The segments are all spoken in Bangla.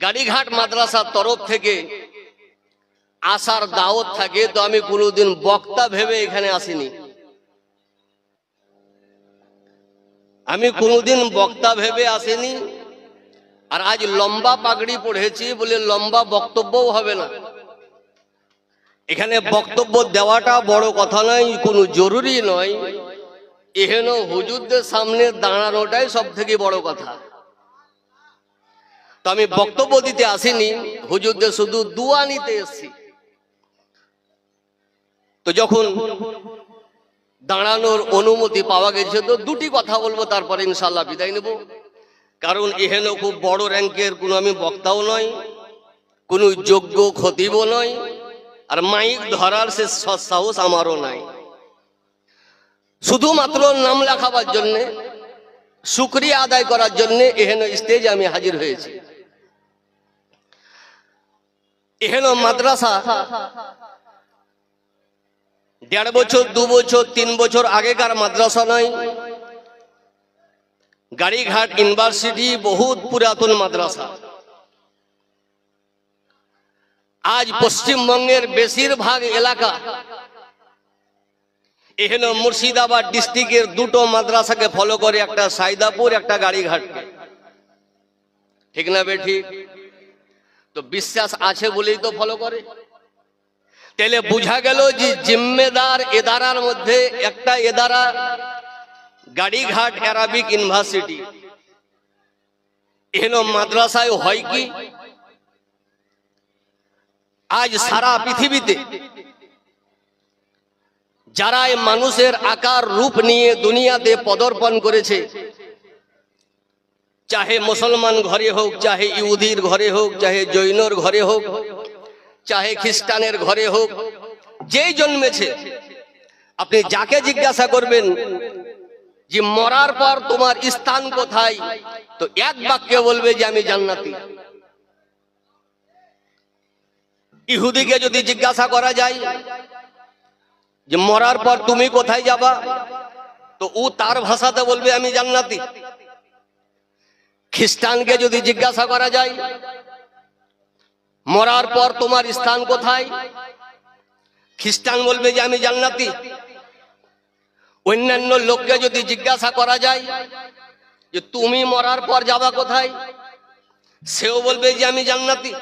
গাড়িঘাট মাদ্রাসার তরফ থেকে আসার দাওয়াত থাকে, তো আমি কোনোদিন বক্তা ভেবে এখানে আসিনি। আমি কোনোদিন বক্তা ভেবে আসিনি আর আজ লম্বা পাগড়ি পড়েছি বলে লম্বা বক্তব্যও হবে না। এখানে বক্তব্য দেওয়াটা বড় কথা নয়, কোনো জরুরি নয়। এহেন হুজুরদের সামনে দাঁড়ানোটাই সব থেকে বড় কথা। আমি বক্তব্য দিতে আসিনি। হুজুরদের শুধু দুয়া নিতে এসছি। তো যখন দাঁড়ানোর অনুমতি পাওয়া গেছে, তো দুটি কথা বলব, তারপরে ইনশাল্লাহ বিদায় নেব। কারণ এহেন খুব বড় র্যাঙ্কের কোনো আমি বক্তাও নয় কোনো যোগ্য খতিবও নয় আর মাইক ধরার সে সৎসাহস আমারও নাই। শুধুমাত্র নাম লেখাবার জন্যে, শুক্রিয়া আদায় করার জন্যে এহেন স্টেজে আমি হাজির হয়েছি। এহেন মাদ্রাসা। দেড় বছর, দু বছর, তিন বছর আগেকার মাদ্রাসা নয়। গাড়িঘাট, ইউনিভার্সিটি বহুত পুরাতন মাদ্রাসা। আজ পশ্চিমবঙ্গের বেশিরভাগ এলাকা এখানে মুর্শিদাবাদ ডিস্ট্রিক্টের দুটো মাদ্রাসাকে ফলো করে, একটা সাইদাপুর, একটা গাড়িঘাট ঠিক না বে ঠিক তো বিশ্বাস আছে বলেই তো ফলো করে। তাহলে বোঝা গেল যে জিম্মেদার এদারার মধ্যে একটা এদারা গাড়িঘাট অ্যারাবিক ইউনিভার্সিটি এখানে মাদ্রাসায় হয় কি? আজ সারা পৃথিবীতে যারা মানুষের আকার রূপ নিয়ে দুনিয়াতে পদর্পণ করেছে চাহে মুসলমান ঘরে হোক চাহে ইহুদির ঘরে হোক চাহে জৈনর ঘরে হোক চাহে খ্রিস্টানের ঘরে হোক যেই জন্মেছে আপনি যাকে জিজ্ঞাসা করবেন যে মরার পর তোমার স্থান কোথায়, তো এক বাক্যে বলবে যে আমি জান্নাতি। ইহুদিকে যদি জিজ্ঞাসা করা যায় যে মরার পর তুমি কোথায় যাবা, তো ও তার ভাষাতে বলবে, আমি জান্নাতি। খ্রিস্টানকে যদি জিজ্ঞাসা করা যায়, মরার পর তোমার স্থান কোথায়? খ্রিস্টান বলবে যে, আমি জান্নাতি। অন্যান্য লোককে যদি জিজ্ঞাসা করা যায় যে, তুমি মরার পর যাবা কোথায়? সেও বলবে যে, আমি জান্নাতি।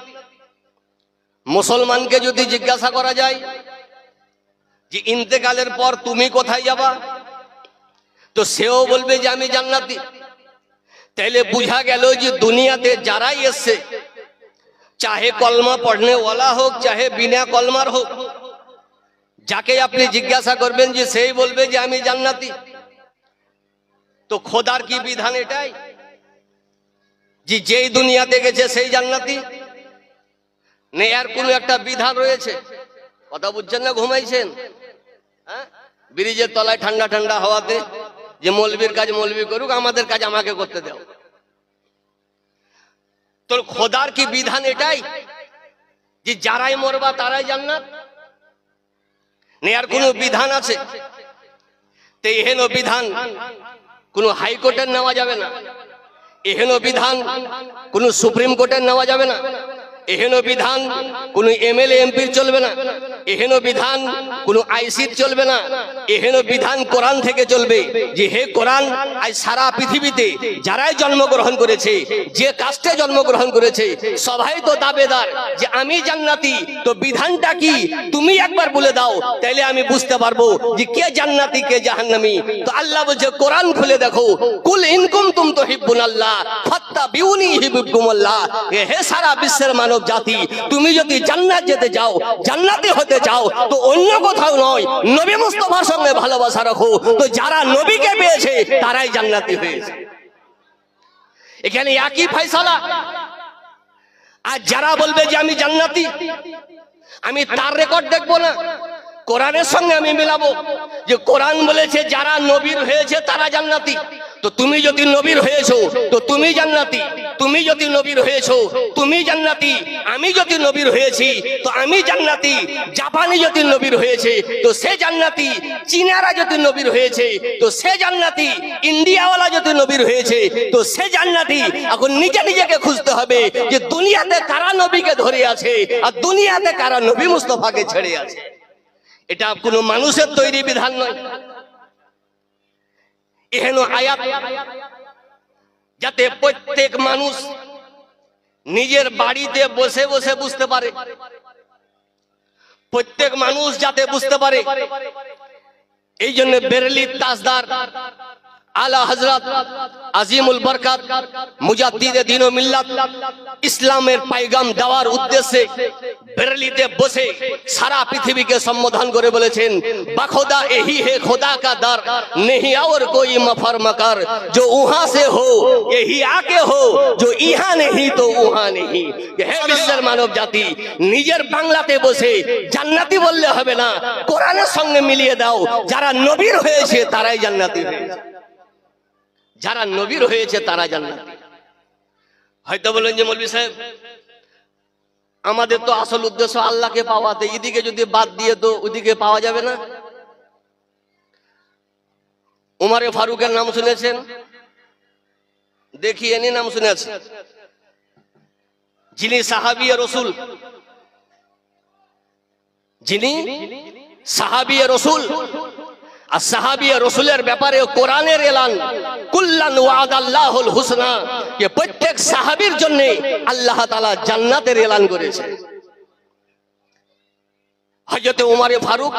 মুসলমানকে যদি জিজ্ঞাসা করা যায় যে, ইন্তেকালের পর তুমি কোথায় যাবা? তো সেও বলবে যে, আমি জান্নাতি। তাইলে বুঝা গেল যে দুনিয়াতে যারাই এসছে, চাহে কলমা পড়নে ওয়ালা হোক, চাহে বিনা কলমার হোক, যাকে আপনি জিজ্ঞাসা করবেন যে সেই বলবে যে আমি জান্নাতি। তো খোদার কি বিধান এটাই? যে যেই দুনিয়াতে গেছে সেই জান্নাতি? নেই আর কোনো একটা বিধান রয়েছে? কথা বুঝছেন না ঘুমাইছেন? হ্যাঁ? ব্রিজের তলায় ঠান্ডা ঠান্ডা হাওয়াতে? যে মলবির কাজ মলবি করুক, আমাদের কাজ আমাকে করতে দাও। তোর খোদার কি বিধান এটাই? যে যারাই মরবা তারাই জান্নাত? নেয়ার কোনো বিধান আছে? এহেন বিধান কোনো হাইকোর্টের নেওয়া যাবে না। এহেন বিধান কোনো সুপ্রিম কোর্টের নেওয়া যাবে না। এহেন বিধান কোনো এমএলএ এমপির চলবে না। এহেন বিধান কোনো আইসির চলবে না। এহেন বিধান কোরআন থেকে চলবে যে, হে কোরআন, আজ সারা পৃথিবীতে যারাই জন্মগ্রহণ করেছে, যে কাস্টে জন্মগ্রহণ করেছে, সবাই তো দাবেদার যে, আমি জান্নাতি, তো বিধানটা কি তুমি একবার বলে দাও, তাইলে আমি বুঝতে পারব যে, কে জান্নাতি, কে জাহান্নামি। তো আল্লাহ বলছে, কোরআন খুলে দেখো, কুল ইনকুম তুম তো হিব্বুন আল্লাহ ফাত্তা বিউনি হিব্বুকুম আল্লাহ হে সারা বিশ্বের মানব জাতি, তুমি যদি জান্নাত যেতে চাও, জান্নাতি হতে চাও, তো অন্য কোথাও নয়, নবী মুস্তফার সঙ্গে ভালোবাসা রাখো। তো যারা নবীকে পেয়েছে, তারাই জান্নাতি হয়েছে। এখানে একই ফয়সালা। আর যারা বলবে যে আমি জান্নাতি, আমি তার রেকর্ড দেখব না। কোরআনের সঙ্গে আমি মেলাবো। যে কোরআন বলেছে, যারা নবীর হয়েছে, তারা জান্নাতি। তো তুমি যদি নবীর হয়েছো, তো তুমি জান্নাতি। তুমি যদি নবীর হয়েছো, তুমি জান্নাতি। আমি যদি নবীর হয়েছি, তো আমি জান্নাতি। জাপানি যদি নবীর হয়েছে, তো সে জান্নাতি। চীনারা যদি নবীর হয়েছে, তো সে জান্নাতি। ইন্ডিয়াওয়ালা যদি নবীর হয়েছে, তো সে জান্নাতি। এখন নিজে নিজেকে খুঁজতে হবে যে দুনিয়াতে কারা নবীকে ধরে আছে আর দুনিয়াতে কারা নবী মুস্তফাকে ছেড়ে আছে। এটা কোনো মানুষের তৈরি বিধান নয়। এহেন আয়াত। যাতে প্রত্যেক মানুষ নিজের বাড়িতে বসে বসে বুঝতে পারে। প্রত্যেক মানুষ যাতে বুঝতে পারে। এই জন্য বেরেলি তাজদার আলা হজরত আজিমুল বরকাত, মুজাদ্দিদে দিন ও মিল্লাত, ইসলামের পাইগাম দেওয়ার উদ্দেশ্যে বেরলিতে বসে সারা পৃথিবীকে সম্বোধন করে বলেছেন বাখোদা এহি হে খোদা কা দর, নেহি আর কোই মফর মকর জো উহা সে হো, এহি আকে হো জো ইহা নেহি তো উহা নেহি। হে বিশ্বের মানব জাতি, নিজের বাংলাতে বসে জান্নাতি বললে হবে না, কোরআনের সঙ্গে মিলিয়ে দাও, যারা নবীর হয়েছে তারাই জান্নাতি হয়েছে। যারা নবীর হয়েছে, তারা জান্নাতি হয়তো বলেন যে মৌলভী সাহেব, আমাদের তো আসল উদ্দেশ্য আল্লাহকে পাওয়াতে, এদিকে যদি বাদ দিয়ে তো ওদিকে পাওয়া যাবে না। উমারে ফারুকের নাম শুনেছেন? দেখি নি নাম শুনেছেন? যিনি সাহাবিয়া রসুল, যিনি সাহাবিয়া রসুল, আর সাহাবিয়া রসুলের ব্যাপারে কোরআনের এলান। কুল্লান ওয়াদাল্লাহুল হুসনা। যে প্রত্যেক সাহাবীর জন্য আল্লাহ তাআলা জান্নাতের এলান করেছে। হযরত ফারুক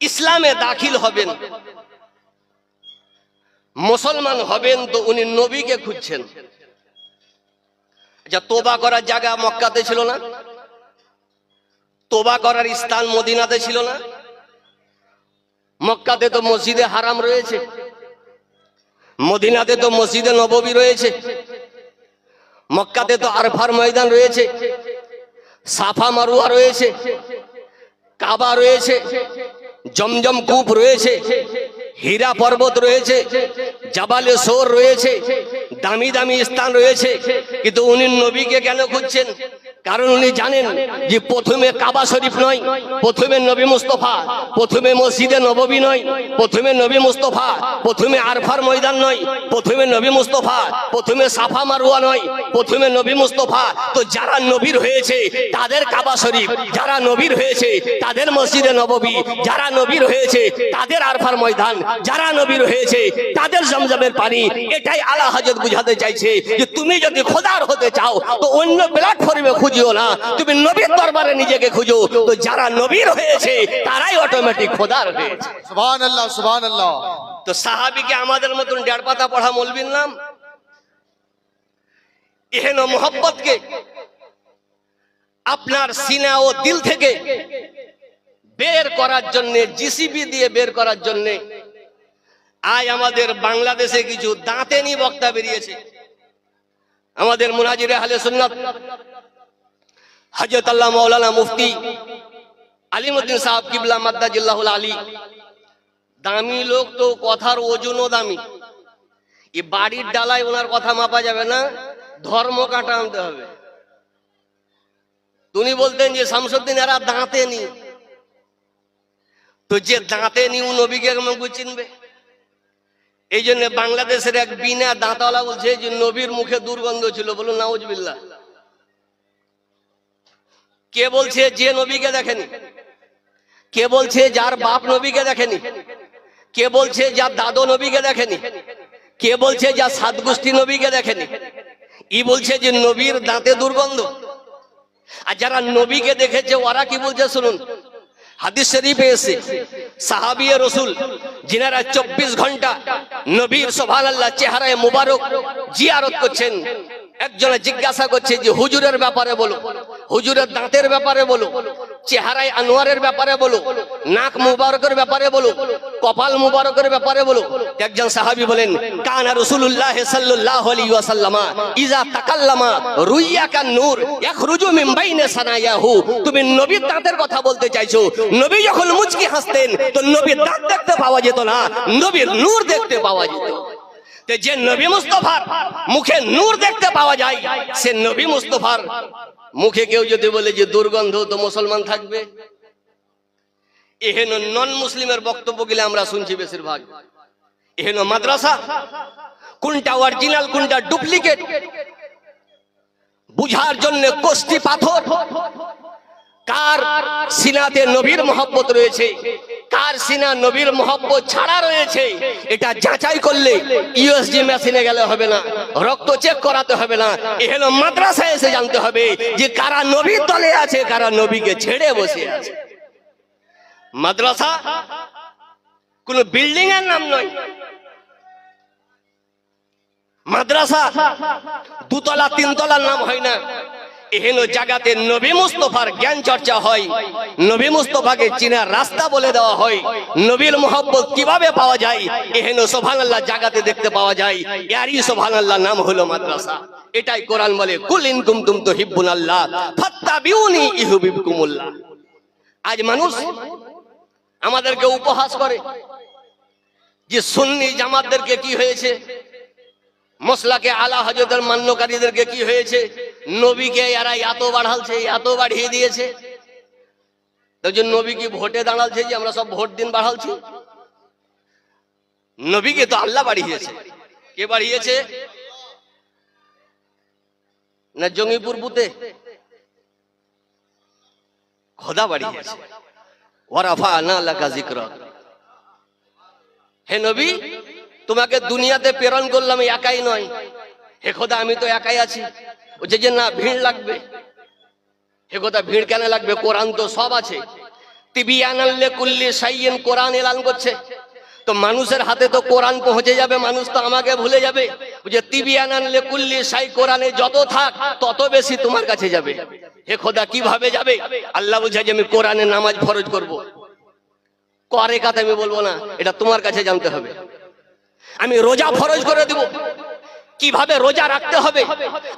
ইসলামে দাখিল হবেন। মুসলমান হবেন তো উনি নবীকে খুঁজছেন। যা তোবা করার জায়গা মক্কাতে ছিল না? তোবা করার স্থান মদিনাতে ছিল না? মক্কাতে তো মসজিদে হারাম রয়েছে। মদিনাতে তো মসজিদে নববী রয়েছে। মক্কাতে তো আরফার ময়দান রয়েছে। সাফা মারুয়া রয়েছে। কাবা রয়েছে। জমজম কূপ রয়েছে। হীরা পর্বত রয়েছে। জাবালে সোর রয়েছে। দামি দামি স্থান রয়েছে। কিন্তু উনি নবীকে কেন খুঁজছেন? কারণ উনি জানেন যে প্রথমে কাবা শরীফ নয়, প্রথমে নবী মুস্তফা, প্রথমে মসজিদে নববী নয়, প্রথমে নবী মুস্তফা, প্রথমে আরফার ময়দান নয়, প্রথমে নবী মুস্তফা, প্রথমে সাফা মারুয়া নয়, প্রথমে নবী মুস্তফা। তো যারা নবীর হয়েছে, তাদের কাবা শরীফ, যারা নবীর হয়েছে, তাদের মসজিদে নববী, যারা নবীর হয়েছে, তাদের আরফার ময়দান, যারা নবীর হয়েছে, তাদের জমজমের পানি। এটাই আলা হজরত বুঝাতে চাইছে যে তুমি যদি খোদার হতে চাও, তো অন্য প্ল্যাটফর্মে খুঁজিও না। তুমি নবীর দরবারে নিজেকে খুঁজো। তো যারা নবীর হয়েছে তারাই অটোমেটিক খোদার হয়েছে। সুবহান আল্লাহ সুবহান আল্লাহ তো সাহাবিকে আমাদের মতন দেড় পাতা পড়া মলবির নাম? এহেন মোহব্বতকে আপনার সিনা ও দিল থেকে বের করার জন্য জিসিবি দিয়ে বের করার জন্য আজ আমাদের বাংলাদেশে কিছু দাঁতেনি বক্তা বেরিয়েছে। আমাদের মুনাজির আহলে সুন্নাত হজরত আল্লাহ মৌলানা মুফতি আলিমুদ্দিন সাহেব কিবলা মাদ্দাজিল্লাহুল আলী। দামি লোক তো, কথার ওজনও দামি। এ বাড়ির ডালায় ওনার কথা মাপা যাবে না, ধর্ম কাটা আনতে হবে। তুমি বলতেন যে, শামসুদ্দিন, এরা দাঁতে নি। তো যে দাঁতে নি, ও নবীকে কেমন চিনবে। এই জন্য বাংলাদেশের এক বিনা দাঁতওয়ালা বলছে যে, নবীর মুখে দুর্গন্ধ ছিল। বলুন, নাউজবিল্লাহ। কে বলছে যে নবীকে দেখেনি? কে বলছে যার বাপ নবীকে দেখেনি? কে বলছে যার দাদু নবীকে দেখেনি? কে বলছে যার সাত গোষ্ঠী নবীকে দেখেনি? ই বলছে যে নবীর দাঁতে দুর্গন্ধ। আর যারা নবীকে দেখেছে, ওরা কি বলছে শুনুন? হাদিস শরীফে এসে সাহাবিয়ে রসুল, যিনারা চব্বিশ ঘণ্টা নবীর সোভান আল্লাহ চেহারায় মুবারক জিয়ারত করছেন একজনে জিজ্ঞাসা করছে যে, হুজুরের ব্যাপারে বলো, হুজুরের দাঁতের ব্যাপারে বলো, চেহারায় আনোয়ারের ব্যাপারে বলো, নাক মুবারকের ব্যাপারে বলো, কপাল মুবারকের ব্যাপারে বলো। একজন সাহাবী বলেন, কানা রাসূলুল্লাহ সাল্লাল্লাহু আলাইহি ওয়াসাল্লামা ইজা তাকাল্লামা রুইয়া কান নূর ইয়াখরুজু মিন বাইনি সানায়াহু। তুমি নবীর দাঁতের কথা বলতে চাইছো। নবী যখন মুচকি হাসতেন, তো নবীর দাঁত দেখতে পাওয়া যেত না, নবীর নূর দেখতে পাওয়া যেত। যে নবী মুস্তফার মুখে নূর দেখতে পাওয়া যায়, সে নবী মুস্তফার মুখে কেউ যদি বলে যে দুর্গন্ধ তো মুসলমান থাকবে। এহেন নন মুসলিমের বক্তব্য গেলে আমরা শুনছি বেশিরভাগ। এহেন মাদ্রাসা, কোনটা অরিজিনাল কোনটা ডুপ্লিকেট বুঝার জন্য কোষ্টি পাথর, কার সিনাতে নবীর মহব্বত রয়েছে? কার সিনা নবীর মহব্বত ছাড়া রয়েছে। এটা যাচাই করলে ইউএসজি মেশিনে গেলে হবে না, রক্ত চেক করাতে হবে না। এ হলো মাদ্রাসায় এসে জানতে হবে যে কারা নবীর দলে আছে, কারা নবীকে ছেড়ে বসে আছে। মাদ্রাসা কোন বিল্ডিং এর নাম নয়। মাদ্রাসা দুতলা, তিনতলার নাম হয় না। এহেন জায়গাতে নবী মুস্তফার জ্ঞান চর্চা হয়। নবী মুস্তফাকে চিনার রাস্তা বলে দেওয়া হয়। নবীর মোহব্বত কীভাবে পাওয়া যায়? এহেন সোভান আল্লাহ জায়গাতে দেখতে পাওয়া যায়। ইয়ারই সোভান আল্লাহ নাম হলো মাদ্রাসা। এটাই কোরআন বলে, কুল ইন কুমতুম তো হিব্বুন আল্লাহ ফাত্তাবিউনি ইহুবিবকুমুল্লাহ আজ মানুষ আমাদেরকে উপহাস করে যে সুন্নি জামাতদেরকে কি হয়েছে? মশলাকে আলা হজরতের মান্যকারীদেরকে কি হয়েছে? নবীকে এরা এত বাড়ালছে, এত বাড়িয়ে দিয়েছে। তো যে নবী কি ভোটে দাঁড়ালছে যে আমরা সব ভোট দিন বাড়ালছি। নবীকে তো আল্লাহ বাড়িয়েছে। কে বাড়িয়েছে? না জঙ্গিপুর বুতে খোদা বাড়িয়েছে। জিক্র হে নবী, তোমাকে দুনিয়াতে প্রেরণ করলাম একাই নয়। হে খোদা, আমি তো একাই আছি। বলছে যে না ভিড় লাগবে হে খোদা ভিড় কেন লাগবে? কোরআন তো সব আছে। তিবিয়ানাল্লে কুল্লি সাইয়েন কোরআন এলান করছে। তো মানুষের হাতে তো কোরআন পৌঁছে যাবে, মানুষ তো আমাকে ভুলে যাবে। যে তিবিয়ানাল্লে কুল্লি সাই কোরআনে যত থাক, তত বেশি তোমার কাছে যাবে। হে খোদা কীভাবে যাবে? আল্লাহ বুঝে যে আমি কোরআনের নামাজ ফরজ করব। করে কাতে আমি বলব না? এটা তোমার কাছে জানতে হবে। আমি রোজা ফরজ করে দেব। কীভাবে রোজা রাখতে হবে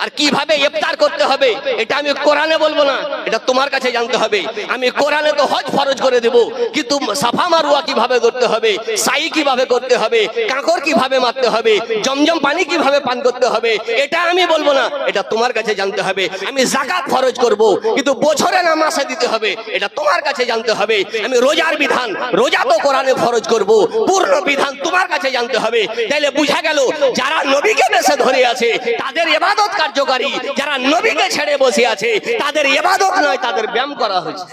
আর কীভাবে ইফতার করতে হবে, এটা আমি কোরআনে বলব না, এটা তোমার কাছে জানতে হবে। আমি কোরআনে তো হজ ফরজ করে দেব, কিন্তু সাফা মারুয়া কীভাবে করতে হবে, সাই কীভাবে করতে হবে, কাঁকর কীভাবে মারতে হবে, জমজম পানি কীভাবে পান করতে হবে, এটা আমি বলব না, এটা তোমার কাছে জানতে হবে। আমি জাকাত ফরজ করব, কিন্তু বছরে না মাসে দিতে হবে, এটা তোমার কাছে জানতে হবে। আমি রোজার বিধান, রোজা তো কোরআনে ফরজ করব, পূর্ণ বিধান তোমার কাছে জানতে হবে। তাইলে বুঝা গেল, যারা নবীকে কাছে ধরে আছে তাদের এবাদত কার্যকারী যারা নবীকে ছেড়ে বসে আছে তাদের এবাদত নয় তাদের ব্যায়াম করা হয়েছে।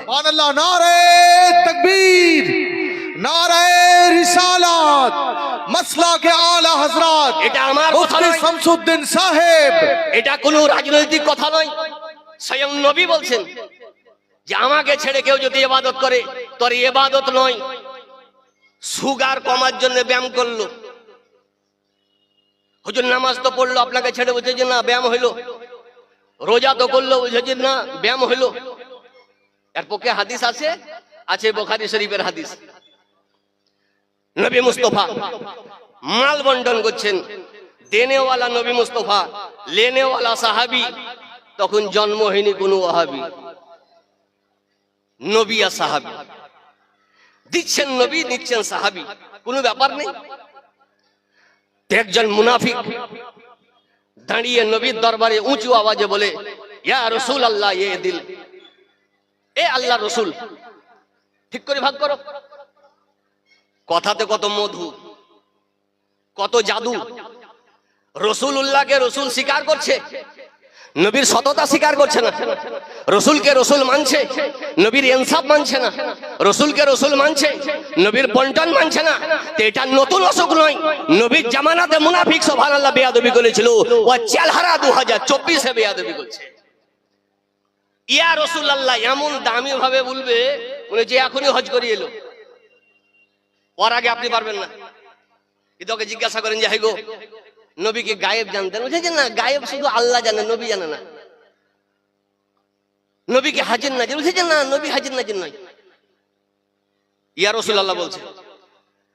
এটা আমার শামসুদ্দিন সাহেব। এটা কোনো রাজনৈতিক কথা নয়। স্বয়ং নবী বলছেন যে আমাকে ছেড়ে কেউ যদি এবাদত করে তোর এবাদত নয়। সুগার কমার জন্য ব্যায়াম করল। হুজুর নামাজ তো পড়ল, আপনাকে ছেড়ে বলছে যে না, ব্যায়াম হইল। রোজা তো করল বলছে যে না, ব্যায়াম হইল। এর পক্ষে হাদিস আছে আছে বোখারি শরীফের হাদিস। নবী মুস্তফা মাল বন্টন করছেন। দেনেওয়ালা নবী মুস্তফা, লেনেওয়ালা সাহাবি, তখন জন্ম হয়নি কোনো ওহাবি নবী আর সাহাবি। দিচ্ছেন নবী, নিচ্ছেন সাহাবি। কোনো ব্যাপার নেই। একজন মুনাফিক দাঁড়িয়ে নবীর দরবারে উঁচু আওয়াজে বলে, ইয়া রসুল আল্লাহ এ দিল। এ আল্লাহ রসুল। ঠিক করে ভাগ করো। কথাতে কত মধু, কত জাদু। রসুল উল্লাহকে রসুল স্বীকার করছে। নবীর সততা স্বীকার করছে না। রসুলকে রসুল মানছে, নবীর ইনসাফ মানছে না। রসুলকে রসুল মানছে, নবীর বন্টন মানছে না। তো এটা নতুন অসুখ নয়। নবীর জামানাতে মুনাফিক সোভান আল্লাহ বেয়াদবি করেছিল। ও চেলহারা দু হাজার চব্বিশে বেয়াদবি করছে। ইয়া রসুল আল্লাহ এমন দামি ভাবে বলবে, উনি যে এখনই হজ করিয়ে এলো। ওর আগে আপনি পারবেন না। কিন্তু জিজ্ঞাসা করেন যে, হাই গো নবীকে গায়েব জানতেন। বলছে না, গায়েব শুধু আল্লাহ জানে, নবী জানে না। নবীকে হাজির নাজির বলছে না, নবী হাজির নাজির নয় ইয়া রসুল্লাহ বলছে।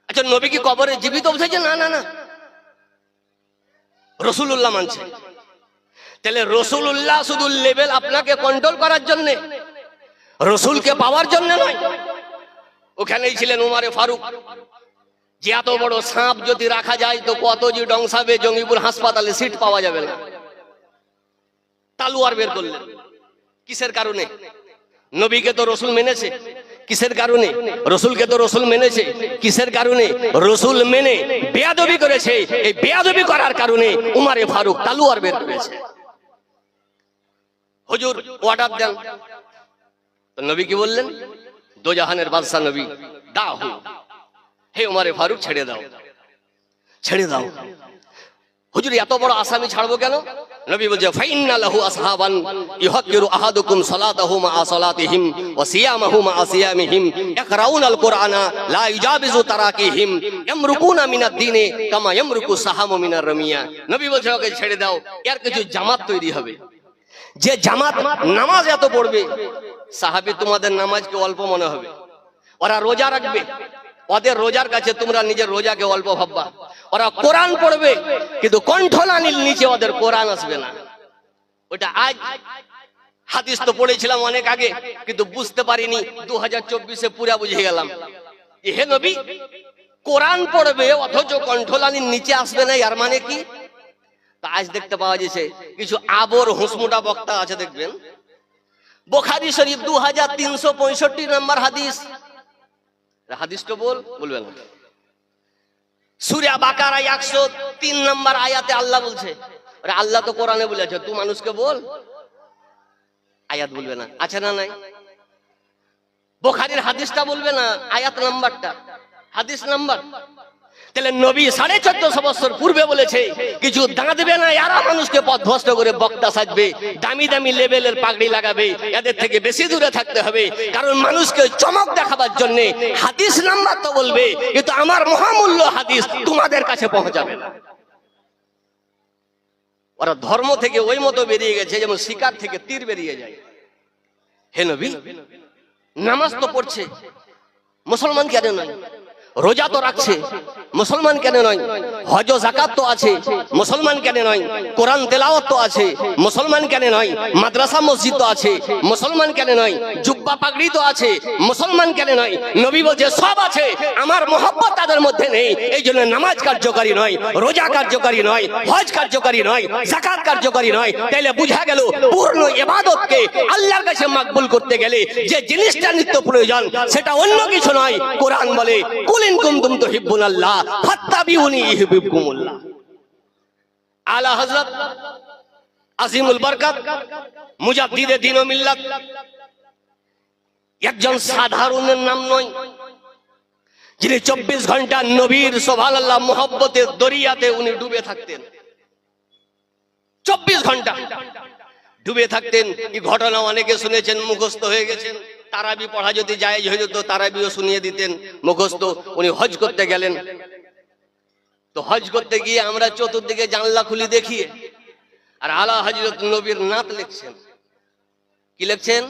আচ্ছা নবী কি কবরে জীবিত? বলছে যে না না না। রসুল্লাহ মানছে। তাহলে রসুল্লাহ শুধু লেভেল আপনাকে কন্ট্রোল করার জন্যে, রসুলকে পাওয়ার জন্য নয়। ওখানেই ছিলেন উমারে ফারুক। যে এত বড় সাপ যদি রাখা যায় তো কত যে ডংসাবে জঙ্গিপুর হাসপাতালে সিট পাওয়া যাবে না। তালুয়ার বের করলেন। কিসের কারণে? নবীকে তো রসুল মেনেছে। কিসের কারণে? রসুলকে তো রসুল মেনেছে। কিসের কারণে? রসুল মেনে বেয়াদবি করেছে। এই বেয়াদবি করার কারণে উমারে ফারুক তালুয়ার বের করেছে। হুজুর অর্ডার দেন নবী কি বললেন? দোজাহানের বাদশাহ নবী হে উমারে ফারুক, ছেড়ে দাও। ছেড়ে দাও। হুজুর, এত বড় আসামি ছাড়বো কেন? নবী বলছে, ওকে ছেড়ে দাও, এর কিছু জামাত তৈরি হবে। যে জামাত নামাজ এত পড়বে, সাহাবী তোমাদের নামাজকে অল্প মনে হবে। ওরা রোজা রাখবে। ওদের রোজার কাছে তোমরা নিজের রোজাকে অল্প ভাববা। ওরা কোরআন পড়বে, কিন্তু কণ্ঠলানির নিচে ওদের কোরআন আসবে না। ওটা আজ হাদিস তো পড়েছিলাম অনেক আগে, কিন্তু বুঝতে পারিনি দু হাজার চব্বিশে পুরা বুঝে গেলাম। হে নবী, কোরআন পড়বে, অথচ কণ্ঠলানির নিচে আসবে না আর মানে কি? তা আজ দেখতে পাওয়া যাচ্ছে কিছু আবর হুসমুটা বক্তা আছে, দেখবেন। বোখারি শরীফ দু হাজার তিনশো পঁয়ষট্টি নম্বর হাদিস। হাদিসটা বল বলবে না। একশো তিন নম্বর আয়াতে আল্লাহ বলছে আল্লাহ তো কোরআনে বলেছে, তুই মানুষকে বল। আয়াত বলবে না। আছে না নাই? বোখারির হাদিসটা বলবে না, আয়াত নাম্বারটা। হাদিস নাম্বার তাহলে নবী সাড়ে চোদ্দশো বছর পূর্বে বলেছে, কিছু দাঁড়াবে না, এরা মানুষকে পথভ্রষ্ট করে বক্তা সাজবে, দামি দামি লেভেলের পাগড়ি লাগাবে, এদের থেকে বেশি দূরে থাকতে হবে। কারণ মানুষকে চমক দেখাবার জন্য হাদিস নাম্বার তো বলবে, কিন্তু আমার মহামূল্য হাদিস তোমাদের কাছে পৌঁছাবে না। ওরা ধর্ম থেকে ওই মতো বেরিয়ে গেছে যেমন শিকার থেকে তীর বেরিয়ে যায়। হে নবী, নামাজ তো পড়ছে মুসলমান কেন নয়। রোজা তো রাখছে। মুসলমান কেন নয়? হজ জাকাত তো আছে। মুসলমান কেন নয়? কোরআন তেলাওয়াত তো আছে। মুসলমান কেন নয়? মাদ্রাসা মসজিদ তো আছে। মুসলমান কেন নয়? জুব্বা পাগড়ি তো আছে। মুসলমান কেন নয়? নবী বলছে, সব আছে। আমার মোহাব্বত তাদের মধ্যে নেই। এই জন্য নামাজ কার্যকারী নয়, রোজা কার্যকারী নয়, হজ কার্যকারী নয় জাকাত কার্যকারী নয়। তাইলে বুঝা গেল, পূর্ণ ইবাদতকে আল্লাহর কাছে মাকবুল করতে গেলে যে জিনিসটা নিত্য প্রয়োজন, সেটা অন্য কিছু নয়। কোরআন বলে কুলিন কুনতুম তুহিব্বুন আল্লাহ ফাত্তাবিউনি ইউহিব্বুকুমুল্লাহ। আলা হযরত আজিমুল বরকত মুজাদ্দিদে দ্বীন ও মিল্লাত। একজন সাধারণের নাম নয় যিনি চব্বিশ ঘণ্টা নবীর সোভাল আল্লাহ মোহব্বতের দরিয়াতে উনি ডুবে থাকতেন। চব্বিশ ঘণ্টা ডুবে থাকতেন। এই ঘটনা অনেকে শুনেছেন মুখস্থ হয়ে গেছেন। তারাবি পড়া যদি যায় হয়ে যেত, তারাবিও শুনিয়ে দিতেন। মুখস্থ, উনি হজ করতে গেলেন। তো হজ করতে গিয়ে আমরা চতুর্দিকে জানলা খুলি দেখিয়ে আর আলা হজরত নবীর নাত লিখছেন। কি লিখছেন?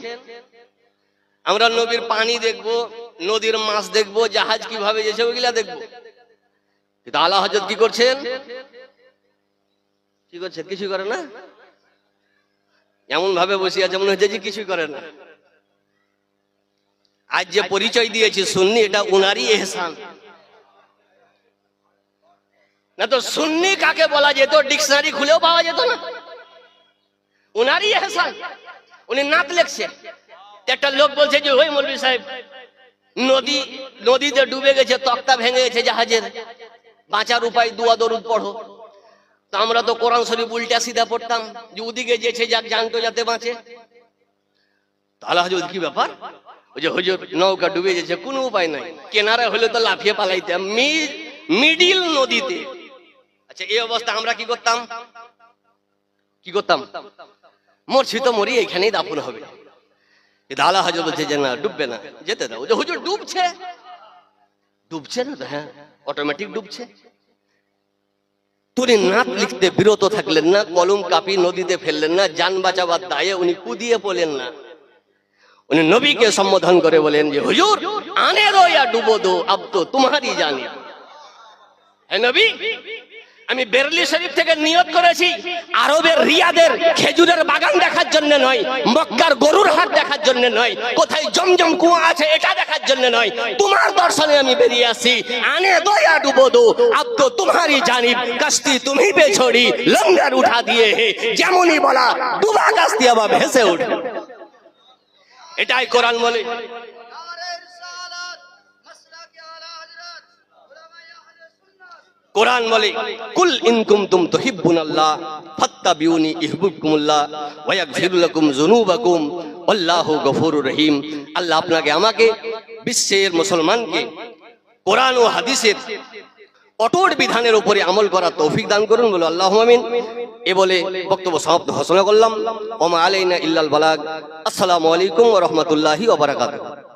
আমরা নবীর পানি দেখব, নদীর মাছ দেখব, জাহাজ কীভাবে যেছে ওইগুলা দেখব। কিন্তু আলা হজরত কি করছেন? কি করছেন কিছু করে না? এমন ভাবে বসে আছে, মনে হচ্ছে যে কিছুই করে না। আজ যে পরিচয় দিয়েছি, সুন্নি, এটা উনারই এহসান। না তো সুন্নি কাকে বলা যেত? ডিকশনারি খুলেও পাওয়া যেত না। উনারই এহসান। উনি নাত লেখছেন একটা লোক বলছে যে, ওই মৌলবী সাহেব, নদী, নদীতে ডুবে গেছে, তক্তা ভেঙে গেছে জাহাজের। বাঁচার উপায় দুয়া দরুদ পড়ো। তো আমরা তো কোরআন শরীফ উল্টা সিধা পড়তাম যে, ওদিকে যেছে যাক, জানতো যাতে বাঁচে। তাহলে হাজুর কি ব্যাপার? ওই যে হুজুর নৌকা ডুবে গেছে, কোনো উপায় নাই। কেনারা হলে তো লাফিয়ে পালাইতাম মিডিল নদীতে। আচ্ছা এই অবস্থা আমরা কি করতাম? কি করতাম? মরছি তো মরি এখানেই দাফন হবে। আলা হাজর বলছে যে, না, ডুববে না, যেতে দাও। যে হুজুর ডুবছে। ডুবছে না হ্যাঁ অটোমেটিক ডুবছে। তিনি নাত লিখতে বিরত থাকলেন না, কলম কাপি নদীতে ফেললেন না, যান বাঁচাবার দায়ে উনি কুদিয়ে পড়লেন না। উনি নবীকে সম্বোধন করে বলেন যে, হুজুর, আনে দো ইয়া ডুবো দো, আব তো তোমারই জানি। নবী, আমি বেরলি শরীফ থেকে নিয়ত করেছি, আরবের রিয়াদের খেজুরের বাগান দেখার জন্য নয়, মক্কার গরুর হাট দেখার জন্য নয়, কোথায় জমজম কুয়া আছে এটা দেখার জন্য নয়, তোমার দর্শনে আমি বেরিয়ে আসি। আনে দয়া ডুবো দো, আব তো তোমারই জানি, কাস্তি তুমি পে ছোড়ি লঙ্গার উঠা দিয়ে যেমনই বলা, ডুবা কাস্তি আবার ভেসে উঠে। এটাই কোরআন বলে। কোরআন বলে, কুল ইনকুম তুম তো হিব্বুন আল্লাহ ফাত্তা বিউনি ইহবুবকুমুল্লাহ ওয়াক ফিরুলকুম জুনুবাকুম আল্লাহ গফুরুর রহিম। আল্লাহ আপনাকে, আমাকে, বিশ্বের মুসলমানকে কোরআন ও হাদিসের অটোট বিধানের উপরে আমল করা তৌফিক দান করুন বলো আল্লাহ আমিন। এ বলে বক্তব্য সমাপ্ত ঘোষণা করলাম। ওমা আলাইনা ইল্লাল বালাগ। আসসালামু আলাইকুম ওয়া রাহমাতুল্লাহি ওয়া বারাকাতুহু।